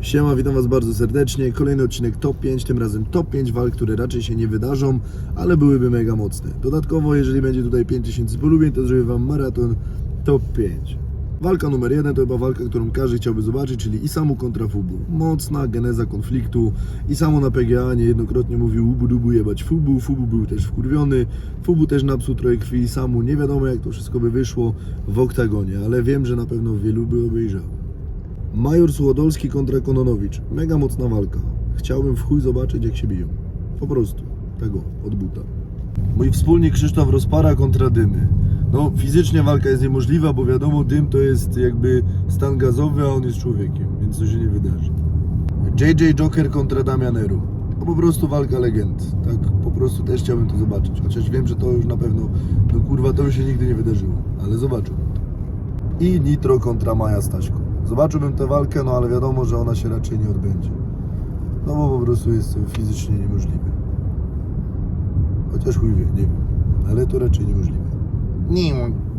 Siema, witam Was bardzo serdecznie. Kolejny odcinek Top 5, tym razem Top 5 walk, które raczej się nie wydarzą, ale byłyby mega mocne. Dodatkowo, jeżeli będzie tutaj 5000 polubień, to zrobię Wam maraton Top 5. Walka numer jeden to chyba walka, którą każdy chciałby zobaczyć, czyli Isamu kontra Fubu. Mocna geneza konfliktu. Isamu na PGA niejednokrotnie mówił ubu dubu jebać Fubu. Fubu był też wkurwiony. Fubu też napsuł trochę krwi Isamu. Nie wiadomo jak to wszystko by wyszło w oktagonie, ale wiem, że na pewno wielu by obejrzało. Major Suchodolski kontra Kononowicz. Mega mocna walka. Chciałbym w chuj zobaczyć jak się biją. Po prostu. Tego, od buta. Mój wspólnik Krzysztof Rozpara kontra Dymy. No, fizycznie walka jest niemożliwa, bo wiadomo, Dym to jest jakby stan gazowy, a on jest człowiekiem, więc to się nie wydarzy. JJ Joker kontra Damian Eru. To po prostu walka legend. Tak, po prostu też chciałbym to zobaczyć. Chociaż wiem, że to już na pewno, no kurwa, to już się nigdy nie wydarzyło. Ale zobaczyłbym to i Nitro kontra Maja Staśko. Zobaczyłbym tę walkę, no ale wiadomo, że ona się raczej nie odbędzie. No bo po prostu jest fizycznie niemożliwe. Chociaż chuj wie, nie wiem. Ale to raczej niemożliwe. Nie.